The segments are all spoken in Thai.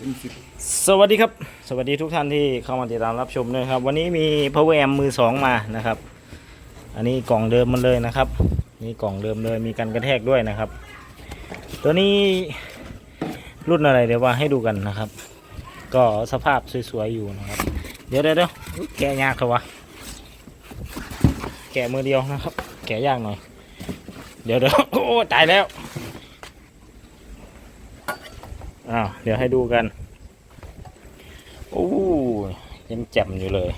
สวัสดีครับ สวัสดีทุกท่านที่เข้ามาติดตามรับชมด้วยครับ วันนี้มี power amp มือสองมานะครับ อันนี้กล่องเดิมมันเลยนะครับ นี่กล่องเดิมเลยมีกันกระแทกด้วยนะครับ ตัวนี้รุ่นอะไรเดี๋ยวว่าให้ดูกันนะครับ ก็สภาพสวยๆอยู่นะครับ เดี๋ยวเดี๋ยวเดี๋ยวอุ๊ยแกะยากเขาวะแกะมือเดียวนะครับ แกะยากหน่อย เดี๋ยวเดี๋ยวโอ้ตายแล้ว อ้าว เดี๋ยวให้ดูกัน โอ้ยังแจ่มอยู่เลย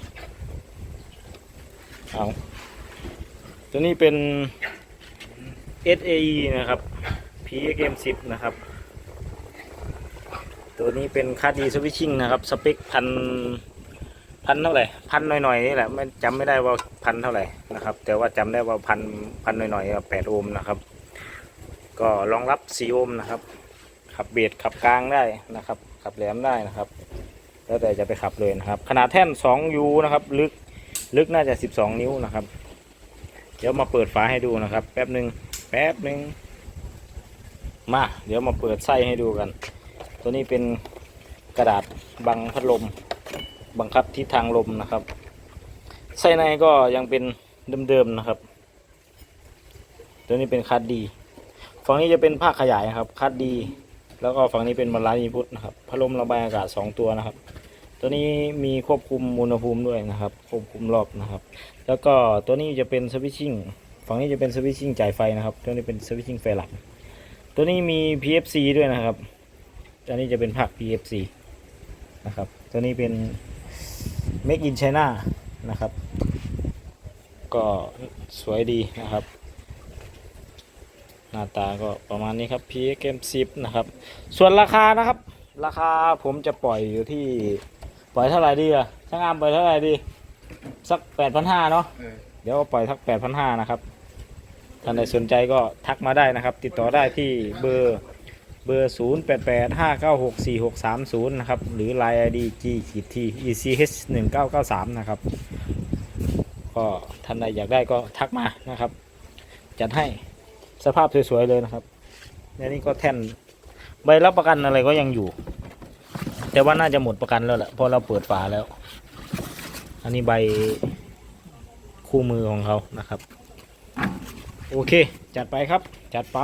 เอาตัวนี้เป็น SAE นะครับ PXM 10 นะครับ ตัวนี้เป็นค่าดีสวิตชิ่งนะครับ สเปคพันพันเท่าไหร่พันหน่อยๆนี่แหละไม่จำไม่ได้ว่าพันเท่าไหร่นะครับ แต่ว่าจำได้ว่าพันพันหน่อยๆแปดโอห์มนะครับ ก็รองรับสี่โอห์มนะครับ ขับเบียดขับกลางได้นะครับ ขับแหลมได้นะครับ แล้วแต่จะไปขับเลยนะครับ ขนาดแท่น 2U นะครับลึกลึกน่าจะ 12 นิ้วนะครับ เดี๋ยวมาเปิดฝาให้ดูนะครับ แป๊บหนึ่งแป๊บหนึ่งมาเดี๋ยวมาเปิดไส้ให้ดูกัน ตัวนี้เป็นกระดาษบังพัดลม บังคับทิศทางลมนะครับไส้ในก็ยังเป็นเดิมๆนะครับ ตัวนี้เป็นคัดดีฝั่งนี้จะเป็นภาคขยายครับคัดดี แล้วก็ฝั่งนี้เป็นบรรลัยพุทธนะครับพัดลมระบายอากาศ 2 ตัวนะครับ ตัวนี้มีควบคุมอุณหภูมิด้วยนะครับ ควบคุมรอบนะครับ แล้วก็ตัวนี้จะเป็นสวิตชิ่งฝั่งนี้จะเป็นสวิตชิ่งจ่ายไฟนะครับ ตัวนี้เป็นสวิตชิ่งไฟหลัก ตัวนี้มี PFC ด้วยนะครับ ตัวนี้จะเป็นภาค PFC นะครับ ตัวนี้เป็น Make in China นะครับ ก็สวยดีนะครับ หน้าตาก็ประมาณนี้ครับ PXM 10นะครับ ส่วนราคานะครับ ราคาผมจะปล่อยอยู่ที่ปล่อยเท่าไหร่ดีอะช่างอามปล่อยเท่าไหร่ดี สักแปดพันห้าเนาะเออเดี๋ยวปล่อยทักแปดพันห้านะครับท่านใดสนใจก็ทักมาได้นะครับ ติดต่อได้ที่เบอร์เบอร์ 0 8 8 5 9 6 4 6 3 0 นะครับ หรือ Line ID G ขีด T ECH 1 9 9 3 นะครับ ก็ท่านใดอยากได้ก็ทักมานะครับ จัดให้ สภาพสวยๆเลยนะครับและนี่ก็แท่นใบรับประกันอะไรก็ยังอยู่ แต่ว่าน่าจะหมดประกันแล้วแหละเพราะเราเปิดฝาแล้ว อันนี้ใบคู่มือของเขานะครับ โอเค จัดไปครับ จัดไป